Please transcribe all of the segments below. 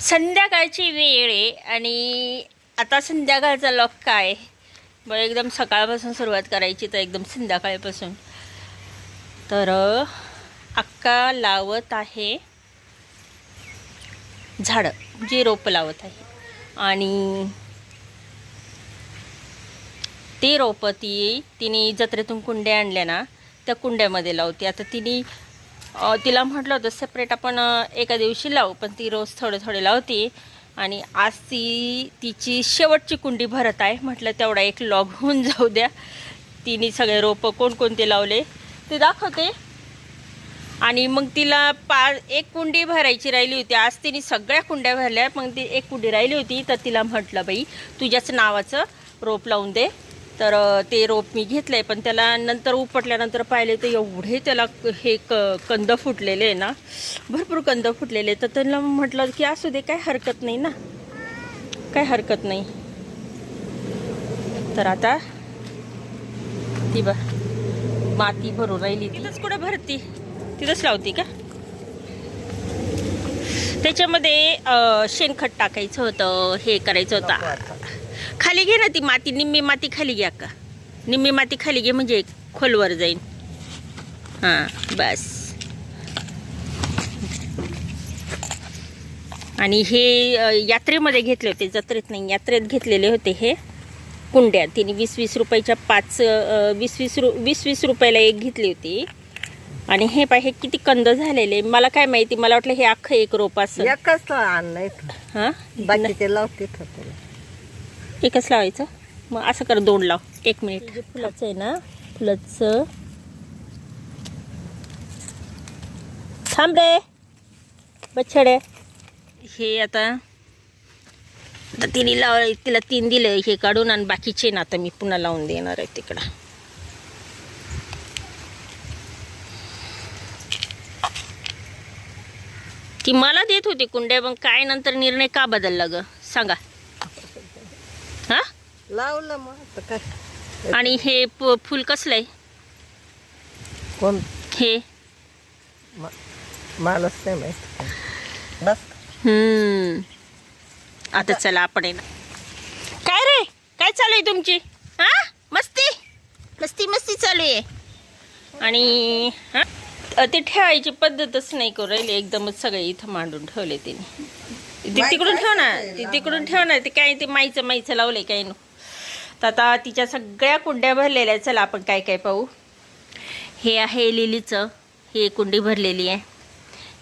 संध्याकाळची वेळ आहे आणि आता संध्याकाळचा लॉक काय मग एकदम सकाळपासून सुरुवात करायची तर एकदम संध्याकाळपासून. तर अक्का लावत आहे. झाडं जे रोपं लावत आहे. आणि ते रोपं ती तिने जत्रेतून कुंड्या आणल्या ना त्या कुंड्यामध्ये लावते. आता तिने तिला म्हटलं होतं सेपरेट आपण एका दिवशी लावू. पण ती रोज थोडे थोडे लावते. आणि आज ती तिची शेवटची कुंडी भरत आहे. म्हटलं तेवढा एक लॉग होऊन जाऊ द्या. तिने सगळे रोपं कोणकोणते लावले ते दाखवते. आणि मग तिला पा एक कुंडी भरायची राहिली होती. आज तिने सगळ्या कुंड्या भरल्या. मग ती एक कुंडी राहिली होती. तर तिला म्हटलं बाई तुझ्याच नावाचं रोप लावून दे. तर ते रोप मी घेतलं आहे पण त्याला नंतर उपटल्यानंतर पाहिले तर एवढे त्याला हे क कंद फुटलेले आहे ना भरपूर कंद फुटलेले तर त्यांना म्हटलं की असू दे काय हरकत नाही ना. काय हरकत नाही. तर आता ती बा माती भरून राहिली. तिथंच कुठं भरती? तिथंच लावती का? त्याच्यामध्ये शेणखत टाकायचं होतं हे करायचं होतं. खाली घे ना ती माती निम्मी माती खाली घ्या का? निम्मी माती खाली घे म्हणजे खोलवर जाईन. हां बस. आणि हे यात्रेमध्ये घेतले होते जत्रेत नाही यात्रेत घेतलेले होते हे कुंड्या. तिने वीस वीस रुपयाच्या पाच वीस वीस रु वीस वीस रुपयाला एक घेतली होती. आणि हे पाहे किती कंद झालेले. मला काय माहिती मला वाटलं हे अख्खं एक रोप असं आणलंय. हां? लावते एकच लावायचं. मग असं कर दोन लाव. एक मिनिट. जे फुलाचं आहे ना फुलाचं. थांब रे. बछडे. हे आता आता तिने लाव तिला तीन दिलं हे काढून आणि बाकीचे ना आता मी पुन्हा लावून देणार आहे तिकडं. ती मला देत होती कुंड्या मग काय नंतर निर्णय का बदलला ग? सांगा. लावलं मग काय? आणि हे प- फुल कसलं आहे? कोण? हे? मा- नाही माहिती? बस. हम्म. आता चला आपण आहे ना काय रे? काय चालू आहे तुमची? हा? मस्ती? मस्ती मस्ती चालू आहे. आणि हा? अ, ते ठेवायची पद्धतच नाही करू राहिली. एकदमच सगळे इथं मांडून ठेवले तिने. ते तिकडून ठेव ना ते तिकडून ठेव ना ते काय ते माईचं माईचं लावलंय काय नो? तर आता तिच्या सगळ्या कुंड्या भरलेल्या आहेत. चला आपण काय काय पाहू. हे आहे लिलीचं. हे कुंडी भरलेली आहे.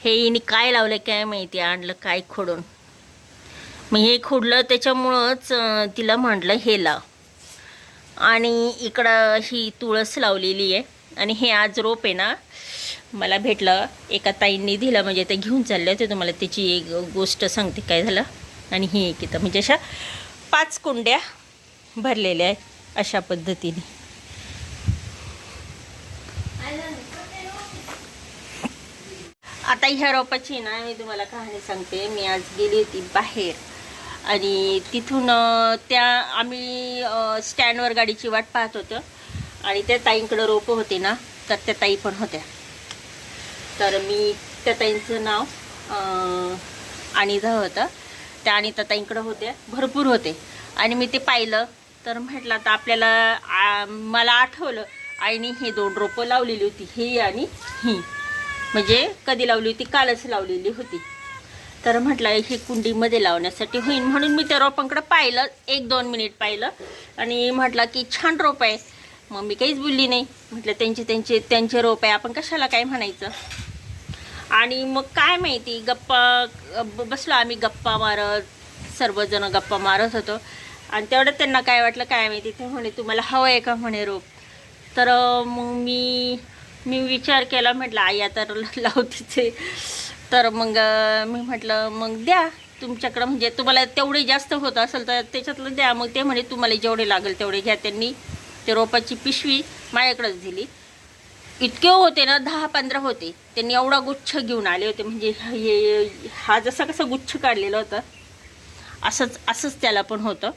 हे हिने काय लावलं काय माहिती आणलं काय खोडून. मग हे खोडलं त्याच्यामुळंच तिला म्हटलं हे लाव आणि इकडं ही तुळस लावलेली आहे. आणि हे आज रोप आहे ना मला भेटलं. एका ताईंनी दिलं. म्हणजे ते घेऊन चालले होते. तुम्हाला त्याची एक गोष्ट सांगते. काय झालं? आणि ही एक इथं. म्हणजे अशा पाच कुंड्या भरलेले आहेत अशा पद्धतीने. आता ह्या रोपाची ना मी तुम्हाला कहाणी सांगते. मी आज गेली होती बाहेर आणि तिथून त्या आम्ही स्टँडवर गाडीची वाट पाहत होतो आणि त्या ताईंकडं रोपं होते ना तर त्या ताई पण होत्या. तर मी त्या ताईंचं नाव अं, अनिता होतं. त्या अनिता ताईंकडं होत्या भरपूर होते. आणि मी ते पाहिलं. तर म्हटलं आता आपल्याला मला आठवलं आईने हे दोन रोपं लावलेली होती ही आणि ही. म्हणजे कधी लावली होती कालच लावलेली होती. तर म्हटलं ही कुंडीमध्ये लावण्यासाठी होईल म्हणून मी त्या रोपांकडं पाहिलं एक दोन मिनिट पाहिलं. आणि म्हटलं की छान रोप आहे. मग मी काहीच बोलली नाही. म्हटलं त्यांचे त्यांचे त्यांचे रोप आहे. आपण कशाला काय म्हणायचं? आणि मग काय माहिती गप्पा ब- बसलो आम्ही गप्पा मारत सर्वजण गप्पा मारत होतो. आणि तेवढं त्यांना काय वाटलं काय माहिती ते म्हणे तुम्हाला हवं आहे का? म्हणे रोप. तर मग मी मी विचार केला म्हटलं आई आता लावतीचे तर मग मी म्हटलं मग द्या तुमच्याकडं म्हणजे तुम्हाला तेवढे जास्त होत असेल तर त्याच्यातलं द्या मग ते म्हणे तुम्हाला जेवढे लागेल तेवढे घ्या. त्यांनी ते रोपाची पिशवी माझ्याकडेच दिली. इतके होते ना दहा पंधरा होते. त्यांनी एवढा गुच्छ घेऊन आले होते म्हणजे हे हा जसा कसा गुच्छ काढलेला होता असंच असंच त्याला पण होतं.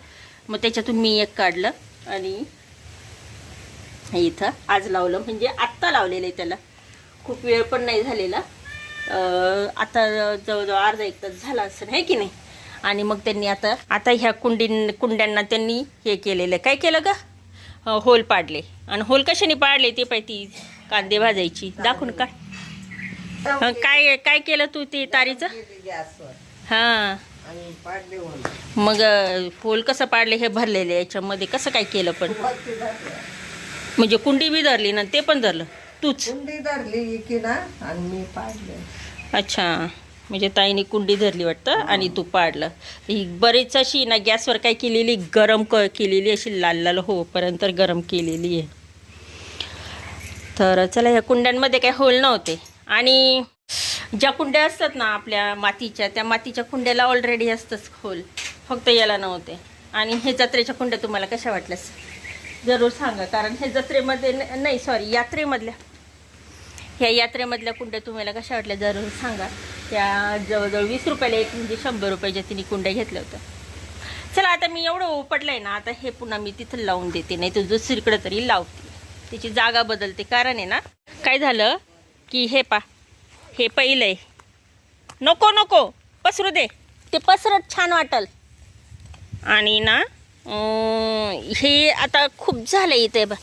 मग त्याच्यातून मी एक काढलं आणि इथं आज लावलं. म्हणजे आत्ता लावलेलं आहे त्याला. खूप वेळ पण नाही झालेला. आता जवळजवळ अर्धा एक तास झाला असेल आहे की नाही? आणि मग त्यांनी आता आता ह्या कुंडीन कुंड्यांना त्यांनी हे केलेलं आहे. काय केलं का अं, होल पाडले. आणि होल कशाने पाडले ते पाहिजे कांदे भाजायची. दाखवून काय? काय काय केलं तू ते तारीचं? हां. मग होल कसं पाडले हे भरलेले याच्यामध्ये? कसं काय केलं पण. म्हणजे कुंडी बी धरली ना ते पण धरलं? तूच? कुंडी धरली की ना आणि मी पाडले. अच्छा. म्हणजे ताईने कुंडी धरली वाटतं आणि तू पाडलं. ही बरीच अशी ना गॅसवर काय केलेली? गरम क केलेली अशी लाल लाल होपर्यंत गरम केलेली आहे. तर चला ह्या कुंड्यांमध्ये काही होल नव्हते. आणि ज्या कुंड्या असतात ना आपल्या मातीच्या त्या मातीच्या कुंड्याला ऑलरेडी असतंच खोल. फक्त याला नव्हते. आणि हे जत्रेच्या कुंड्या तुम्हाला कशा वाटल्यास? जरूर सांगा कारण हे जत्रेमध्ये न- नाही सॉरी यात्रेमधल्या ह्या यात्रेमधल्या कुंड्या तुम्हाला कशा वाटल्या जरूर सांगा. त्या जवळजवळ वीस रुपयाला एक म्हणजे शंभर रुपयाच्या तिने कुंड्या घेतल्या होत्या. चला आता मी एवढं उपटलंय ना आता हे पुन्हा मी तिथं लावून देते नाही तर दुसरीकडं तरी लावते. तिची जागा बदलते कारण आहे ना काय झालं की हे पा हे पहिलं आहे नको नको. पसरू दे. ते पसरत छान वाटल. आणि ना हे आता खूप झालं इथे बा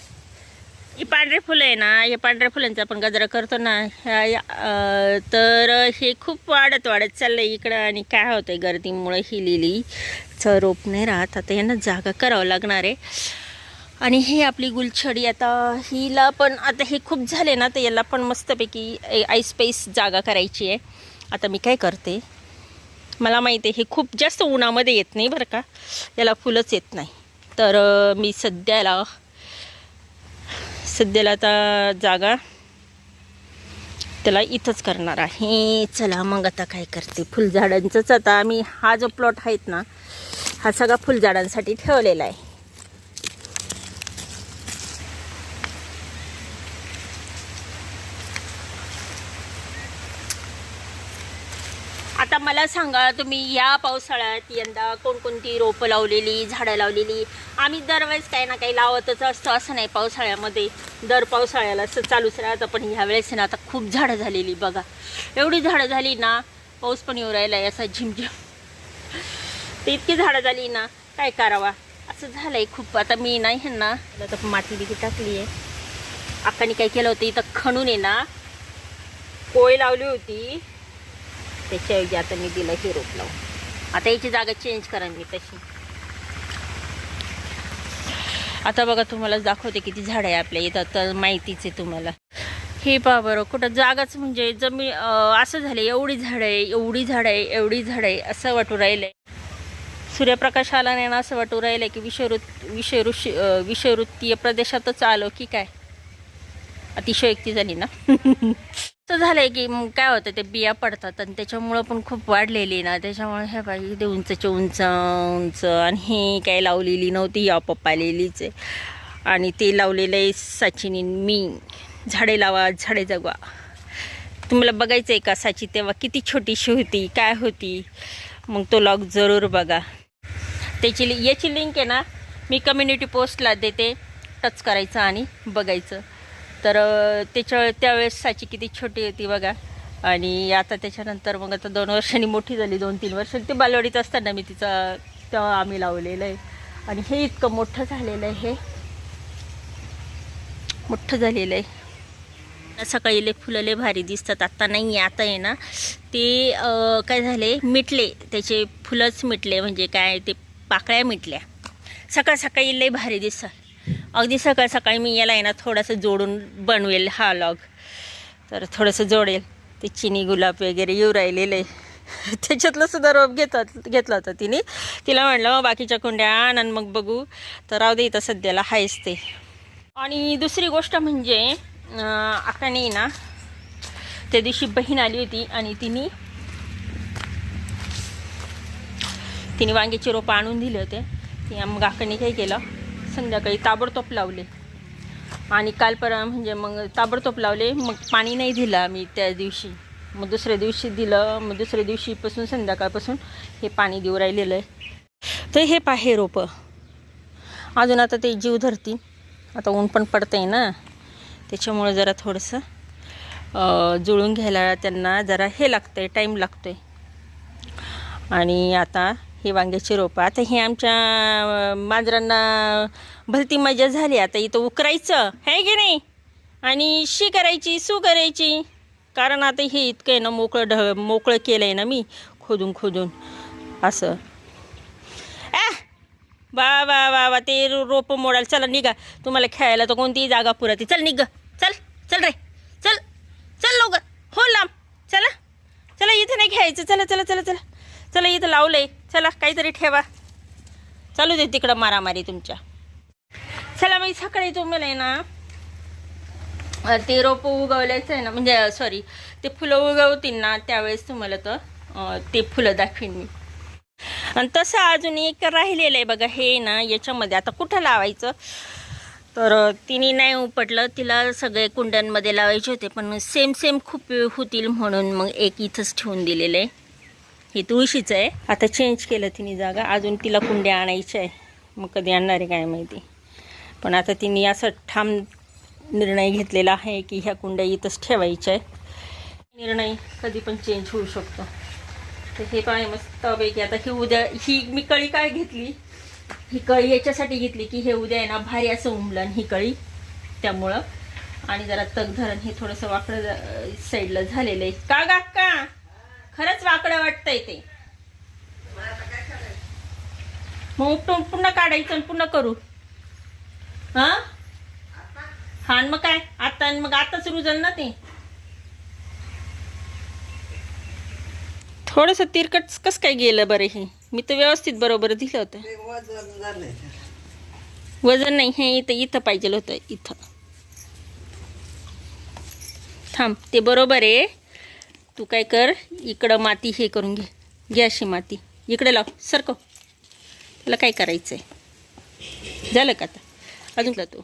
ही पांढरे फुलं आहे ना हे पांढऱ्या फुलांचा आपण गजरा करतो ना ह्या तर हे खूप वाढत वाढत चाललं आहे इकडं आणि काय होतं आहे गर्दीमुळे ही लिली. चं रोप नाही राहत. आता यांना जागा करावं लागणार आहे. आणि हे आपली गुलछडी आता हिला पण आता हे खूप झाले ना तर याला पण मस्तपैकी आईस्पेस जागा करायची आहे. आता मी काय करते? मला माहिती आहे हे खूप जास्त उन्हामध्ये येत नाही बरं का. याला फुलंच येत नाही. तर मी सध्याला सध्याला आता जागा त्याला इथंच करणार आहे. चला मग आता काय करते? फुलझाडांचंच आता आम्ही हा जो प्लॉट आहेत ना हा सगळा फुलझाडांसाठी ठेवलेला आहे. आता मला सांगा तुम्ही या पावसाळ्यात यंदा कोणकोणती रोपं लावलेली झाडं लावलेली? आम्ही दरवेळेस काही ना काही लावतच असतो असं नाही पावसाळ्यामध्ये. दर पावसाळ्याला असं चालूच राहतं पण ह्यावेळेस ना आता खूप झाडं झालेली बघा. एवढी झाडं झाली ना पाऊस पण येऊ राहिला आहे असा झिमझिम. ते इतकी झाडं झाली ना काय करावा? असं झालंय खूप. आता मी नाही ह्यांना तर माती बिकी टाकली आहे अक्काने काय केलं होतं इथं खणून आहे ना कोय लावली होती. त्याच्याऐवजी आता मी दिलं हे रोप लावून. आता याची जागा चेंज करा मी तशी. आता बघा तुम्हाला दाखवते किती झाड आहे आपल्या इथं तर माहितीच आहे तुम्हाला. हे पहा बरं कुठं जागाच म्हणजे जमी असं झालं एवढी झाडं आहे एवढी झाडं आहे एवढी झाडं आहे असं वाटू राहिलंय. सूर्यप्रकाश आला नाही ना असं वाटू राहिलं की विषवृत विषवृषी विषवृत्तीय प्रदेशातच आलो की काय? अतिशयोक्ती झाली ना. असं झालंय की मग काय होतं ते बिया पडतात आणि त्याच्यामुळं पण खूप वाढलेली ना. त्याच्यामुळे हे बाई ते उंचच्या उंच उंच आणि हे काय लावलेली नव्हती या पप्पा आलेलीच आहे. आणि ते लावलेलं आहे साचिनीन मी. झाडे लावा झाडे जगवा. तुम्हाला बघायचं आहे का साची तेव्हा किती छोटीशी होती काय होती? मग तो लॉग जरूर बघा. त्याची लि- याची लिंक आहे ना मी कम्युनिटी पोस्टला देते. टच करायचं आणि बघायचं. तर त्याच्या त्यावेळेस साची किती छोटी होती बघा. आणि आता त्याच्यानंतर मग आता दोन वर्षांनी मोठी झाली दोन तीन वर्ष. ते बालवाडीत असताना मी तिचा तेव्हा आम्ही लावलेलं आहे. आणि हे इतकं मोठं झालेलं आहे हे. मोठं झालेलं आहे. सकाळी लय फुलं लय भारी दिसतात. आत्ता नाही आहे आता आहे ना. ते काय झाले? मिटले. त्याचे फुलंच मिटले. म्हणजे काय ते पाकळ्या मिटल्या. सकाळ सकाळी लय भारी दिसतात. अगदी सकाळ सकाळी मी याला आहे ना थोडंसं जोडून बनवेल हा लॉग तर थोडंसं जोडेल. ते चिनी गुलाब वगैरे येऊ राहिलेलं. आहे त्याच्यातलं सुद्धा रोप घेतात घेतलं होतं तिने. तिला म्हटलं मग बाकीच्या कुंड्या आण आणि मग बघू. तर राहू दे इथं सध्याला आहेच ते. आणि दुसरी गोष्ट म्हणजे अं, आकाने ना त्या दिवशी बहीण आली होती आणि तिने तिने वांग्याचे रोपं आणून दिले होते. ती मग आकाने काय केलं? संध्याकाळी ताबडतोब लावले. आणि काल म्हणजे मग ताबडतोब लावले मग पाणी नाही दिलं आम्ही त्या दिवशी. मग दुसऱ्या दिवशी दिलं मग दुसऱ्या दिवशीपासून संध्याकाळपासून हे पाणी देऊ राहिलेलं आहे. तर हे पाहे रोपं. अजून आता ते जीव धरतील. आता ऊन पण पडतंय ना. त्याच्यामुळे जरा थोडंसं जुळून घ्यायला त्यांना जरा हे लागतं आहे टाईम लागतो आहे आणि आता ही वांग्याची रोपं. आता हे आमच्या मांजरांना भलती मजा झाली. आता इथं उकरायचं आहे की नाही? आणि शी करायची सू करायची. कारण आता हे इतकं आहे ना मोकळं ढ मोकळं केलं आहे ना मी खोदून खोदून. असं. आ वा वा वा वा ते रोपं मोडायला चला निघा. तुम्हाला खेळायला तर कोणतीही जागा पुरती चल निघ. चल चल रे. चल चल लवकर. हो लांब. चला. चला इथं नाही खेळायचं. चला चला चला चला. चला इथं लावलंय. चला काहीतरी ठेवा. चालू दे तिकडं मारामारी तुमच्या. चला मी सकाळी तुम्हाला आहे ना ते रोपं उगवल्याचं आहे ना म्हणजे सॉरी ते फुलं उगवतील ना त्यावेळेस तुम्हाला तर ते फुलं दाखवीन मी. आणि तसं अजून एक राहिलेलं आहे बघा हे ना याच्यामध्ये आता कुठं लावायचं? तर तिने नाही उपटलं तिला सगळे कुंड्यांमध्ये लावायचे होते पण सेम सेम खूप होतील म्हणून मग एक इथंच ठेवून दिलेलं आहे. हे तुळशीचं आहे. आता चेंज केलं तिने जागा. अजून तिला कुंड्या आणायच्या आहे. मग कधी आणणार आहे काय माहिती. पण आता तिने असं ठाम निर्णय घेतलेला आहे की ह्या कुंड्या इथंच ठेवायच्या आहे. निर्णय कधी पण चेंज होऊ शकतो. तर हे पण मस्त मस्तपैकी आता ही उद्या ही मी कळी काय घेतली? ही कळी याच्यासाठी घेतली की हे उद्या आहे ना भारी असं उमलन ही कळी त्यामुळं. आणि जरा तग धरण हे थोडंसं वाकडं साईडला झालेलं आहे. का गा का खरंच वाकडं वाटतंय ते. मग उपटून पुन्हा काढायचं आणि पुन्हा करू. हा? हा मग काय? आता आणि मग आताच रुजल ना ते. थोडंसं तिरकट कसं काय गेलं बरं हे? मी तर व्यवस्थित बरोबर दिलं होतं. वजन वजन नाही हे इथं इथं पाहिजे होतं इथं. थांब ते बरोबर आहे. तू काय कर इकडं माती हे करून घे. घे अशी माती. इकडे लाव सरकव. त्याला काय करायचं आहे झालं का आता? अजून का तू?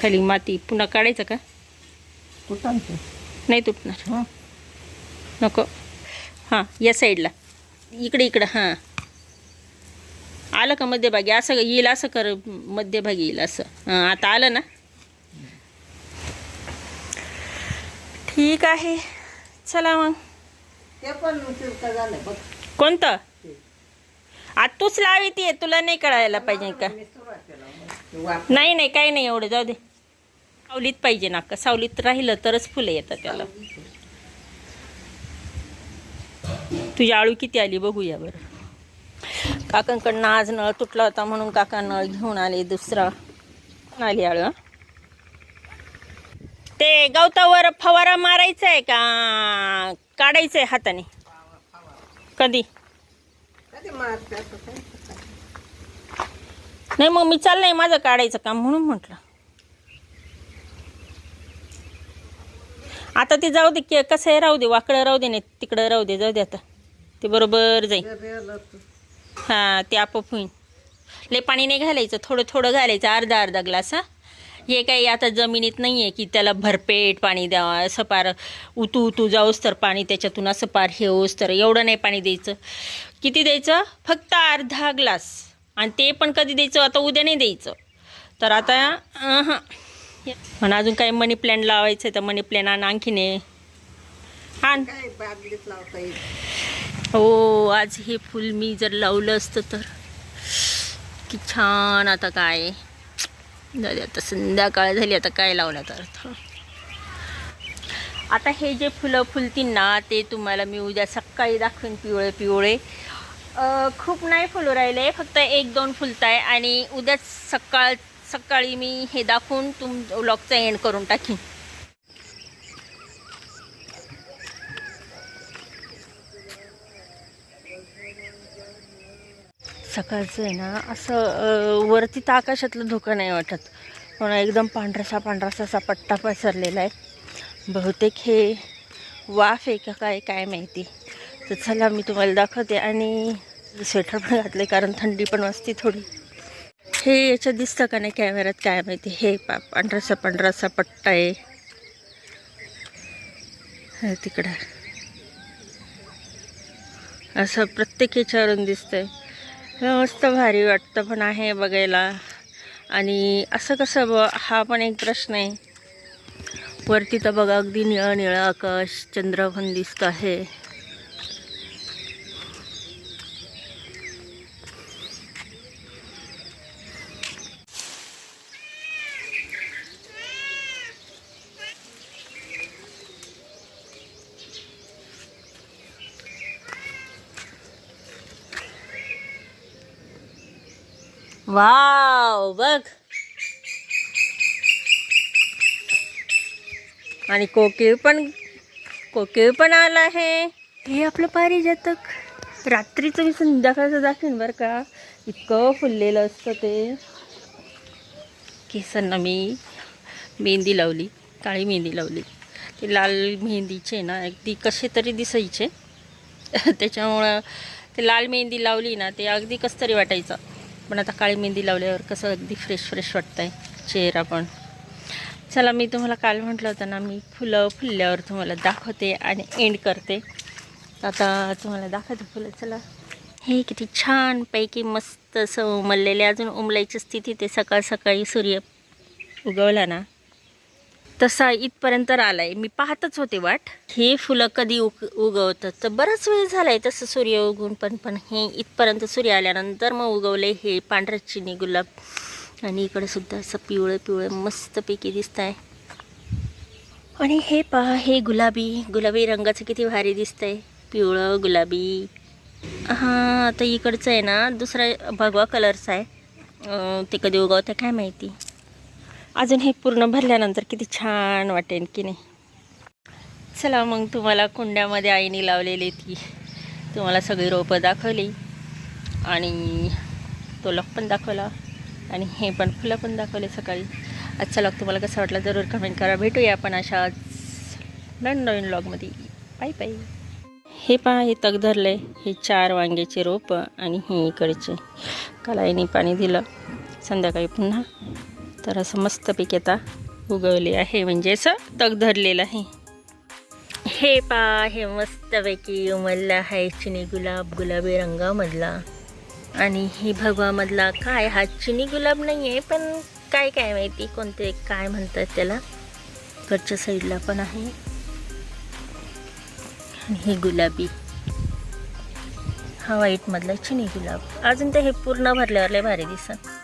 खाली माती पुन्हा काढायचं का? नाही तुटणार. हं? नको. हां या साईडला. इकडे इकडं हां. आलं का मध्यभागी? असं येईल असं कर मध्यभागी येईल असं. हां आता आलं ना? ठीक आहे. चला मग. ते पण तिरकं झालंय बघ. कोणतं? आता तूच लावी ती तुला नाही कळायला पाहिजे का? मी सुरुवातीला मग ते वाप- नाही नाही काही नाही एवढं जाऊ दे. सावलीत पाहिजे ना का सावलीत राहिलं तरच फुलं येतात त्याला. तुझी आळू किती आली बघूया बरं. काकांकडनं आज नळ तुटला होता म्हणून काका नळ घेऊन आले दुसरा. आली आळू हं? ते गवतावर फवारा मारायचा आहे का? काढायचं आहे हाताने. कधी? नाही मग मी चाललंय माझं काढायचं काम म्हणून म्हटलं. आता ते जाऊ दे के- कसं आहे राहू दे वाकडं राहू दे नाही तिकडं राहू दे जाऊ दे आता. ते बरोबर जाईल. हां ते आपोआप होईल लय पाणी नाही घालायचं थोडं थोडं घालायचं अर्धा अर्धा ग्लास हा. हे काही आता जमिनीत नाही आहे की त्याला भरपेट पाणी द्यावं असं पार उतू उतू जाऊस तर पाणी त्याच्यातून असं पार हे होऊस तर एवढं नाही पाणी द्यायचं. किती द्यायचं? फक्त अर्धा ग्लास. आणि ते पण कधी द्यायचं? आता उद्या नाही द्यायचं. तर आता हां पण अजून काही मनी प्लॅन लावायचं आहे तर मनी प्लॅन आण आणखीन आहे आण. लावता येईल हो आज हे फुल मी जर लावलं असतं तर. की छान आता काय. जाऊ आता संध्याकाळ झाली आता काय लावण्यात अर्थ? आता हे जे फुलं फुलतील ना ते तुम्हाला मी उद्या सकाळी दाखवेन पिवळे पिवळे. खूप नाही फुलं राहिले फक्त एक दोन फुलत आहे आणि उद्या सकाळ सकाळी मी हे दाखवून तुम व्लॉगचा एंड करून टाकीन. सकाळचं आहे ना असं वरती तर आकाशातलं धोका नाही वाटत. हो पण एकदम पांढरासा पांढरासा असा पट्टा पसरलेला आहे. बहुतेक हे वाफ आहे का काय काय माहिती. तर चला मी तुम्हाला दाखवते. आणि स्वेटर पण घातले कारण थंडी पण वाजते थोडी. हे याच्यात दिसतं का नाही कॅमेऱ्यात काय माहिती. हे पा पांढरासा पांढरासा पट्टा आहे. तिकडं. असं प्रत्येक याच्यावरून दिसतंय. मस्त भारी वाटतं पण आहे बघायला. आणि असं कसं ब हा पण एक प्रश्न आहे. वरती तर बघा अगदी निळं निळं आकाश चंद्र पण दिसत आहे. वाव बघ. आणि कोकीळ पण कोकीळ पण आला आहे. हे आपलं पारिजातक. रात्रीचं मी संध्याकाळचं दाखवेन बरं का. इतकं फुललेलं असतं ते. केसांना मी मेहंदी लावली काळी मेहंदी लावली. ती लाल मेहंदीचे ना अगदी कसे तरी दिसायचे. त्याच्यामुळं ते लाल मेहंदी लावली ना ते अगदी कसं तरी वाटायचं. पण आता काळी मेहंदी लावल्यावर कसं अगदी फ्रेश फ्रेश वाटतं आहे चेहरा पण. चला मी तुम्हाला काल म्हटलं होतं ना मी फुलं फुलल्यावर तुम्हाला दाखवते आणि एंड करते. आता तुम्हाला दाखवते फुलं चला. हे किती छानपैकी मस्त असं उमललेले अजून उमलायची स्थिती ते सकाळ सकाळी सूर्य उगवला ना तसा इथपर्यंत आला आहे मी पाहतच होते वाट. हे फुलं कधी उग उगवतात? तर बराच वेळ झाला आहे तसं सूर्य उगवून पण पण हे इथपर्यंत सूर्य आल्यानंतर मग उगवले हे पांढऱ्या चिनी गुलाब. आणि इकडे सुद्धा असं पिवळं पिवळं मस्तपैकी दिसत आहे आणि हे पहा हे गुलाबी गुलाबी रंगाचं किती भारी दिसतंय. पिवळं गुलाबी. हां आता इकडचं आहे ना दुसरा भगवा कलरचा आहे. ते कधी उगवतं काय माहिती? अजून हे पूर्ण भरल्यानंतर किती छान वाटेल की नाही. चला मग तुम्हाला कुंड्यामध्ये आईने लावलेली ती. तुम्हाला सगळी रोपं दाखवली. आणि तो लॉक पण दाखवला. आणि हे पण फुलं पण दाखवले सकाळी. आजचा लॉग तुम्हाला कसा वाटला जरूर कमेंट करा. भेटूया आपण अशाच नवीन नवीन लॉगमध्ये पाय पाय हे पहा हे तग धरलं हे चार वांग्याचे रोपं आणि हे इकडचे. काल आईने पाणी दिलं. संध्याकाळी पुन्हा तर असं मस्तपैकी आता उगवले आहे. म्हणजे असं तग धरलेलं आहे. हे पा हे मस्तपैकी उमललं आहे चिनी गुलाब गुलाबी रंगामधला. आणि ही भगवामधला काय? हा चिनी गुलाब नाही आहे पण काय काय माहिती? कोणते काय म्हणतात त्याला? घरच्या साईडला पण आहे. आणि हे गुलाबी. हा व्हाईटमधला चिनी गुलाब. अजून तर हे पूर्ण भरल्यावर लय भारी दिसत.